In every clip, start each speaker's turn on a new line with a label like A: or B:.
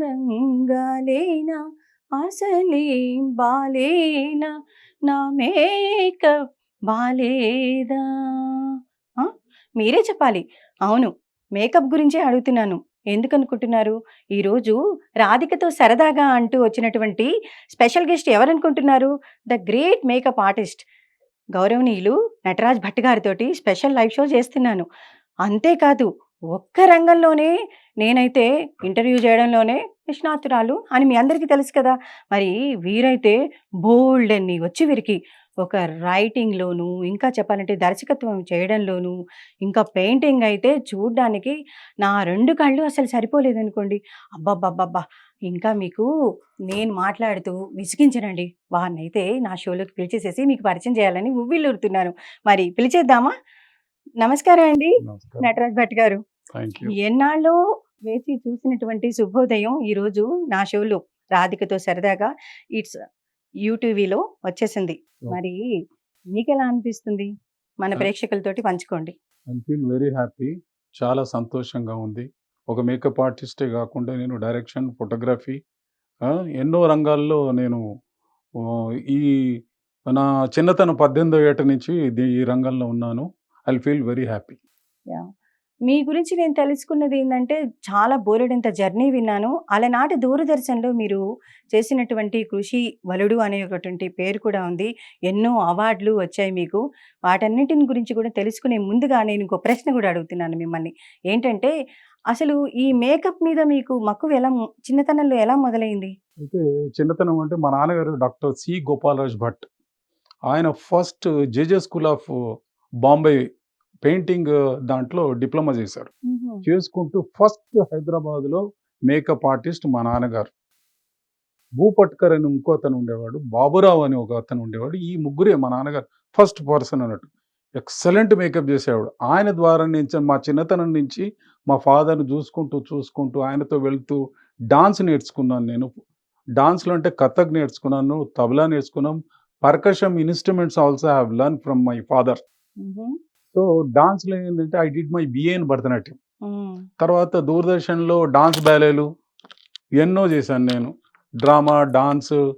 A: అందంగా లేనా అసలేం బాలేనా? నా మేకప్ బాలేదా? మీరే చెప్పాలి. అవును మేకప్ గురించే అడుగుతున్నాను. ఎందుకనుకుంటున్నారు? ఈరోజు రాధికతో సరదాగా అంటూ వచ్చినటువంటి special guest ఎవరనుకుంటున్నారు? The great makeup artist. గౌరవనీయులు నటరాజ్ భట్ గారితోటి స్పెషల్ లైవ్ షో చేస్తున్నాను. అంతేకాదు ఒక్క రంగంలోనే నేనైతే ఇంటర్వ్యూ చేయడంలోనే నిష్ణాతురాలు అని మీ అందరికీ తెలుసు కదా. మరి వీరైతే బోల్డ్ అన్ని వచ్చి వీరికి ఒక రైటింగ్లోను ఇంకా చెప్పాలంటే దర్శకత్వం చేయడంలోను ఇంకా పెయింటింగ్ అయితే చూడడానికి నా రెండు కళ్ళు అసలు సరిపోలేదు అనుకోండి అబ్బబ్బబ్బబ్బా! ఇంకా మీకు నేను మాట్లాడుతూ విసిగించనండి. వారినైతే నా షోలోకి పిలిచేసేసి మీకు పరిచయం చేయాలని ఉవ్విల్లురుతున్నాను మరి పిలిచేద్దామా? నమస్కారం అండి. నటరాజ్ భట్ గారు. ఎన్నాళ్ళో వేచి చూసినటువంటి శుభోదయం ఈరోజు నా షోలో రాధికతో సరదాగా ఇట్స్ యూటీవీలో వచ్చేసింది. మరి మీకు ఎలా అనిపిస్తుంది? మన. ప్రేక్షకులతోటి పంచుకోండి.
B: ఐ ఫీల్ వెరీ హ్యాపీ చాలా సంతోషంగా ఉంది. ఒక మేకప్ ఆర్టిస్టే కాకుండా నేను డైరెక్షన్ ఫోటోగ్రఫీ ఎన్నో రంగాల్లో నేను ఈ నా చిన్నతనం పద్దెనిమిదో ఏట నుంచి ఈ రంగంలో ఉన్నాను. ఐ ఫీల్ వెరీ హ్యాపీ
A: మీ గురించి నేను తెలుసుకున్నది ఏంటంటే చాలా బోలెడంత జర్నీ విన్నాను. అలనాటి దూరదర్శన్లో మీరు చేసినటువంటి కృషి వలుడు అనేటువంటి పేరు కూడా ఉంది. ఎన్నో అవార్డులు వచ్చాయి మీకు. వాటన్నిటిని గురించి కూడా తెలుసుకునే ముందుగా నేను ఇంకో ప్రశ్న కూడా అడుగుతున్నాను మిమ్మల్ని. ఏంటంటే అసలు ఈ మేకప్ మీద మీకు మక్కువ ఎలా చిన్నతనంలో ఎలా మొదలైంది?
B: అయితే చిన్నతనం అంటే మా నాన్నగారు డాక్టర్ సి. గోపాలరాజ్ భట్. ఆయన first JJ school of Bombay painting దాంట్లో డిప్లొమా చేశారు. చేసుకుంటూ ఫస్ట్ హైదరాబాద్లో మేకప్ ఆర్టిస్ట్ మా నాన్నగారు. భూపట్కర్ అని ఇంకో అతను ఉండేవాడు బాబురావు అని ఒక అతను ఉండేవాడు ఈ ముగ్గురే మా నాన్నగారు ఫస్ట్ పర్సన్ అన్నట్టు. ఎక్సలెంట్ మేకప్ చేసేవాడు. ఆయన ద్వారా నుంచి మా చిన్నతనం నుంచి మా ఫాదర్ని చూసుకుంటూ చూసుకుంటూ ఆయనతో వెళ్తూ డాన్స్ నేర్చుకున్నాను నేను. డాన్స్లో అంటే కథక్ నేర్చుకున్నాను తబలా నేర్చుకున్నాం. Percussion instruments also have learn from my father. So డాన్స్లో ఏంటంటే I did my BA in Bharatanatyam తర్వాత దూరదర్శన్లో డాన్స్ బ్యాలేలు ఎన్నో చేశాను నేను. డ్రామా డాన్స్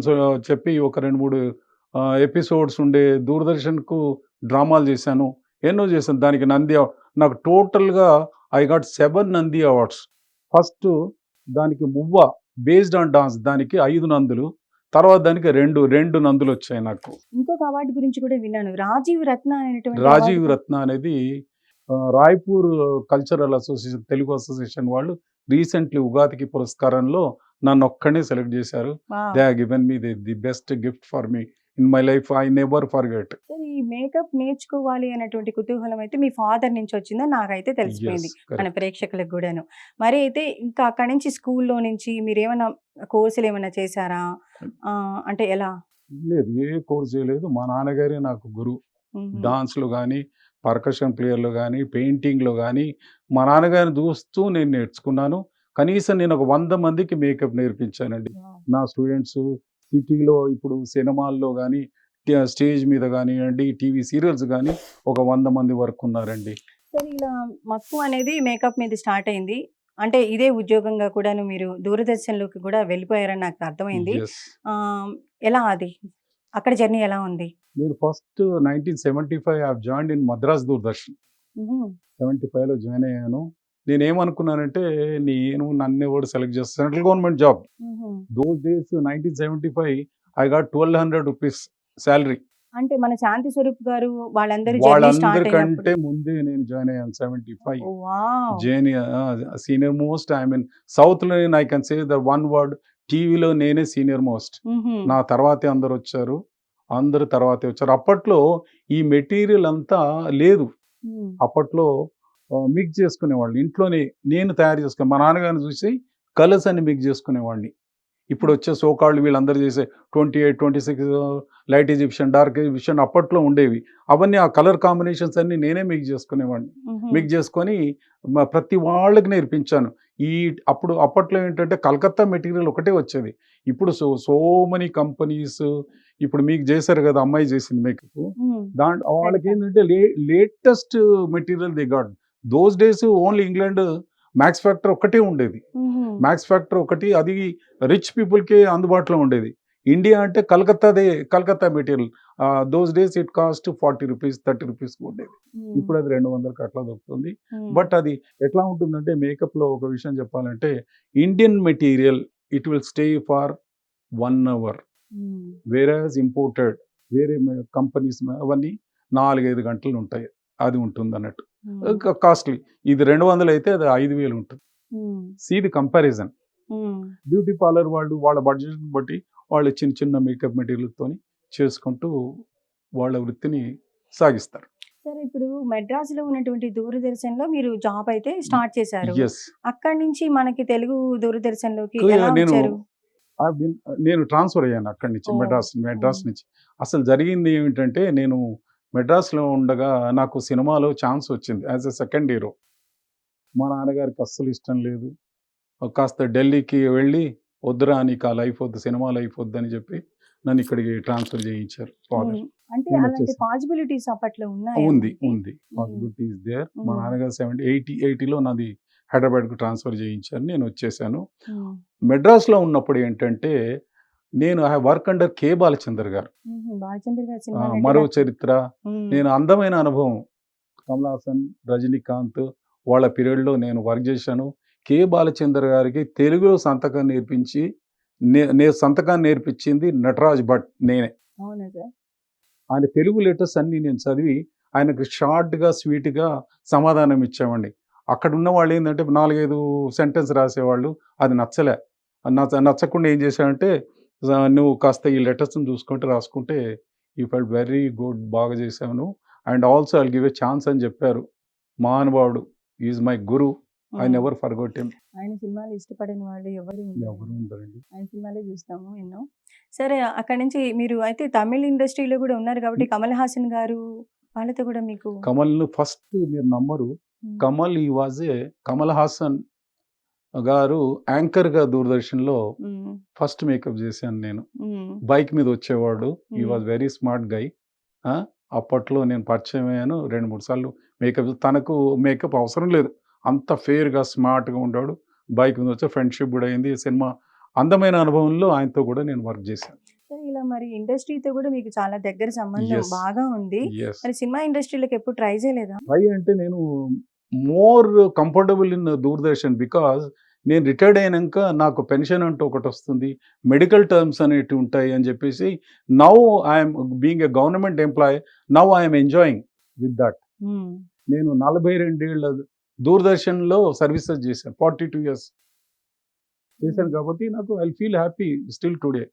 B: సో- చెప్పి ఒక రెండు మూడు ఎపిసోడ్స్ ఉండే దూరదర్శన్కు డ్రామాలు చేశాను. ఎన్నో చేశాను. దానికి నంది నాకు టోటల్గా I got seven Nandi awards. First దానికి మువ్వ బేస్డ్ ఆన్ డాన్స్ దానికి ఐదు నందులు. తర్వాత దానికి రెండు రెండు నందులు వచ్చాయి నాకు
A: ఇంకొక అవార్డు గురించి కూడా విన్నాను రాజీవ్ రత్న అనేటువంటి
B: రాజీవ్. రత్న అనేది Raipur cultural association Telugu association వాళ్ళు రీసెంట్లీ ఉగాదికి పురస్కారంలో నన్ను ఒక్కడే సెలెక్ట్ చేశారు. They given me the best gift for me in my life I never forget
A: ఈ మేకప్ నేర్చుకోవాలి అనేటువంటి కుతూహలం అయితే మీ ఫాదర్ నుంచి వచ్చిందని నాకైతే తెలిసిపోయింది మన ప్రేక్షకులకు కూడాను. మరి అయితే ఇంకా అక్కడి నుంచి స్కూల్లో నుంచి మీరు ఏమైనా కోర్సులు ఏమైనా చేశారా? అంటే ఎలా?
B: లేదు ఏ కోర్స్ చేయలేదు. మా నాన్నగారే నాకు గురువు. డాన్స్లో కానీ పర్కషన్ ప్లేయర్లో కానీ పెయింటింగ్లో కానీ మా నాన్నగారిని చూస్తూ నేను నేర్చుకున్నాను. కనీసం నేను ఒక వంద మందికి మేకప్ నేర్పించానండి. నా స్టూడెంట్స్ సిటీలో ఇప్పుడు సినిమాల్లో కానీ స్టేజ్ మీద కానివ్వండి టీవీ సీరియల్స్ కానీ ఒక వంద మంది వరకు ఉన్నారండి.
A: సరే ఇలా మక్కువ అనేది మేకప్ మీద స్టార్ట్ అయింది. అంటే ఇదే ఉద్యోగంగా కూడాను మీరు దూరదర్శన్లోకి కూడా వెళ్ళిపోయారని నాకు అర్థమైంది. ఎలా అది? అక్కడ జర్నీ ఎలా ఉంది?
B: నేను first nineteen seventy five have join in Madras Doordarshan. Seventy ఫైవ్లో జాయిన్ అయ్యాను. నేను ఏమనుకున్నానంటే నేను నన్ను ఎవరు సెలెక్ట్ చేస్తాను central government job. Those days nineteen seventy five I got twelve hundred rupees salary
A: అంటే మన శాంతి స్వరూప్ గారు వాళ్ళందరి
B: వాళ్ళందరికంటే ముందే నేను జాయిన్ అయ్యాను seventy five join senior most I mean సౌత్లో నేను I can say the one word టీవీలో నేనే సీనియర్ మోస్ట్. నా తర్వాతే అందరు వచ్చారు. అందరు తర్వాతే వచ్చారు. అప్పట్లో ఈ మెటీరియల్ అంతా లేదు. అప్పట్లో మిక్స్ చేసుకునేవాళ్ళు ఇంట్లోనే నేను తయారు చేసుకుని మా నాన్నగారిని చూసి కలర్స్ అన్ని మిక్స్ చేసుకునేవాడిని ఇప్పుడు వచ్చే సోకాళ్ళు వీళ్ళందరూ చేసే twenty eight twenty six light Egyptian dark Egyptian అప్పట్లో ఉండేవి. అవన్నీ ఆ కలర్ కాంబినేషన్స్ అన్ని నేనే మిక్స్ చేసుకునేవాడిని. మిక్స్ చేసుకొని ప్రతి వాళ్ళకి నేర్పించాను. ఈ అప్పుడు అప్పట్లో ఏంటంటే కలకత్తా మెటీరియల్ ఒకటే వచ్చేది. ఇప్పుడు సో సో మెనీ కంపెనీస్ ఇప్పుడు మీకు చేశారు కదా అమ్మాయి చేసింది మేకప్. దాంట్లో వాళ్ళకి ఏంటంటే లే latest material the got those days only England Max Factor ఒకటే ఉండేది. మ్యాక్స్ ఫ్యాక్టర్ ఒకటి అది రిచ్ పీపుల్కి అందుబాటులో ఉండేది ఇండియా అంటే కలకత్తాదే Calcutta material those days it cost forty rupees thirty rupees ఉండేది. ఇప్పుడు అది రెండు వందలకి అట్లా దొరుకుతుంది. బట్ అది ఎట్లా ఉంటుందంటే మేకప్లో ఒక విషయం చెప్పాలంటే Indian material it will stay for one hour. Whereas imported వేరే కంపెనీస్ అవన్నీ నాలుగైదు గంటలు ఉంటాయి అది ఉంటుంది అన్నట్టు. కాస్ట్లీ ఇది రెండు వందలు అయితే అది ఐదు వేలు ఉంటుంది.
A: మ్మ్.
B: See the comparison. Beauty parlour వాళ్ళు వాళ్ళ బడ్జెట్ బట్టి వాళ్ళు చిన్న చిన్న మేకప్ మెటీరియల్తో చేసుకుంటూ వాళ్ళ వృత్తిని సాగిస్తారు.
A: సరే ఇప్పుడు మెడ్రాస్లో ఉన్నటువంటి దూరదర్శన్లో మీరు జాబ్ అయితే స్టార్ట్ చేశారు. అక్కడి నుంచి మనకి తెలుగు దూరదర్శన్లోకి
B: నేను ట్రాన్స్ఫర్ అయ్యాను అక్కడి నుంచి. మెడ్రాస్ మెడ్రాస్. నుంచి. అసలు జరిగింది ఏమిటంటే నేను మెడ్రాస్లో ఉండగా నాకు సినిమాలో ఛాన్స్ వచ్చింది యాజ్ ఎ సెకండ్ హీరో. మా నాన్నగారికి అస్సలు ఇష్టం లేదు. కాస్త ఢిల్లీకి వెళ్ళి వద్దురా నీకు ఆ లైఫ్ వద్దు సినిమా లైఫ్ వద్దు అని చెప్పి నన్ను ఇక్కడికి ట్రాన్స్ఫర్ చేయించారు ఫాదర్.
A: మ్మ్. అంటే
B: నేను
A: అలాంటి
B: వచ్చేసాను.
A: పాసిబిలిటీస్ అప్పట్లో ఉన్నాయి
B: ఉంది ఉంది. Possibilities there. మా. నాన్నగారు సెవెంటీ ఎయిటీ ఎయిటీలో నాది హైదరాబాద్కు ట్రాన్స్ఫర్ చేయించారు నేను వచ్చేసాను. మెడ్రాస్లో ఉన్నప్పుడు ఏంటంటే నేను I work under K Balachander garu. Maro Charitra. నేను అందమైన అనుభవం. కమల్ హాసన్ రజనీకాంత్ వాళ్ళ పీరియడ్లో నేను వర్క్ చేశాను. కే బాలచందర్ గారికి తెలుగులో సంతకం నేర్పించి నే- నేను సంతకాన్ని నేర్పించింది నటరాజ్ భట్ నేనే. ఆయన తెలుగు లెటర్స్ అన్నీ నేను చదివి ఆయనకు షార్ట్గా స్వీట్గా సమాధానం ఇచ్చామండి. అక్కడ ఉన్న వాళ్ళు ఏంటంటే నాలుగైదు సెంటెన్స్ రాసేవాళ్ళు. అది నచ్చలే. నచ్చ నచ్చకుండా ఏం చేశానంటే "ఆ, నువ్వు కాస్త ఈ లెటర్స్ని చూసుకుంటే రాసుకుంటే ఈ ఫెల్ట్ వెరీ గుడ్ బాగా చేశాను and also I give a chance అని చెప్పారు. మహానుభావుడు is my guru. I never forgot him.
A: ఆయన సినిమాలు ఇష్టపడిన వాళ్ళు ఎవరు.
B: ఎవరు ఉండరండి.
A: ఆయన సినిమాలే చూస్తాము ఎన్నో. సరే అక్కడ నుంచి మీరు అయితే తమిళ ఇండస్ట్రీలో కూడా ఉన్నారు కాబట్టి కమల్ హాసన్ గారు వాళ్ళతో కూడా మీకు
B: కమల్ను ఫస్ట్ మీరు నమ్మరు.
A: మ్మ్.
B: కమల్ ఈ వాజ్ ఏ కమల్ హాసన్ గారు యాంకర్గా దూరదర్శన్లో
A: మ్మ్.
B: ఫస్ట్ మేకప్ చేశాను నేను. బైక్ మీద వచ్చేవాడు. He. Was very smart guy. అప్పట్లో నేను పరిచయం అయ్యాను. రెండు మూడు సార్లు మేకప్ తనకు మేకప్ అవసరం లేదు. అంత ఫేర్గా స్మార్ట్గా ఉండేవాడు. బైక్ మీద వచ్చే ఫ్రెండ్షిప్ కూడా అయింది. సినిమా అందమైన అనుభవంలో ఆయనతో కూడా నేను వర్క్ చేశాను.
A: ఇలా మరి ఇండస్ట్రీతో కూడా మీకు చాలా దగ్గర సంబంధం. బాగా ఉంది. మరి సినిమా ఇండస్ట్రీలోకి ఎప్పుడు ట్రై చేయలేదా?
B: వై అంటే నేను more comfortable in Doordarshan because నేను రిటైర్డ్ అయినాక నాకు పెన్షన్ అంటూ ఒకటి వస్తుంది మెడికల్ టర్మ్స్ అనేటివి ఉంటాయి అని చెప్పేసి now I'm being a government employee now I'm enjoying with that. నేను నలభై రెండేళ్ళ దూరదర్శన్లో సర్వీసెస్ చేశాను ఫార్టీ టూ ఇయర్స్ చేశాను కాబట్టి నాకు I feel happy still today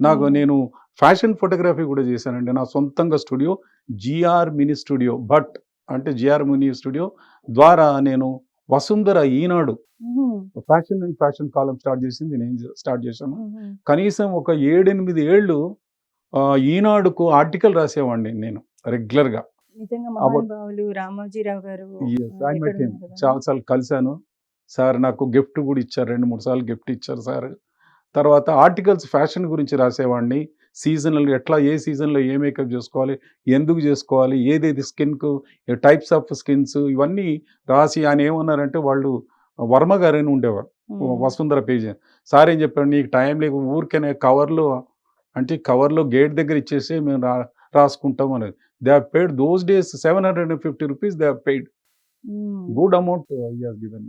B: నాకు
A: Hmm.
B: నేను ఫ్యాషన్ ఫోటోగ్రఫీ కూడా చేశానండి నా సొంతంగా studio GR mini studio but అంటే జిఆర్ మినీ స్టూడియో ద్వారా నేను Vasundhara Eenadu. Fashion and fashion column start చేసింది నేను స్టార్ట్ చేశాను. కనీసం ఒక ఏడెనిమిది ఏళ్ళు ఈనాడుకు ఆర్టికల్ రాసేవాడిని నేను రెగ్యులర్గా
A: రామోజీరావు గారు
B: him.
A: ఉన్నారు కదా?
B: చాలాసార్లు కలిశాను సార్ నాకు గిఫ్ట్ కూడా ఇచ్చారు రెండు మూడు సార్లు గిఫ్ట్ ఇచ్చారు సార్ తర్వాత ఆర్టికల్స్ ఫ్యాషన్ గురించి రాసేవాడిని సీజనల్ ఎట్లా ఏ సీజన్లో ఏ మేకప్ చేసుకోవాలి ఎందుకు చేసుకోవాలి ఏదేది స్కిన్కు టైప్స్ ఆఫ్ స్కిన్స్ ఇవన్నీ రాసి ఆయన ఏమన్నారంటే వాళ్ళు వర్మ గారని ఉండేవారు. వసుంధర పేజ్ సార్ ఏం చెప్పాడు నీకు టైం లేక ఊరికనే కవర్లో అంటే కవర్లో గేట్ దగ్గర ఇచ్చేసి మేము రా రాసుకుంటాం అనేది they paid those days seven hundred and fifty rupees they
A: hmm.
B: Good amount given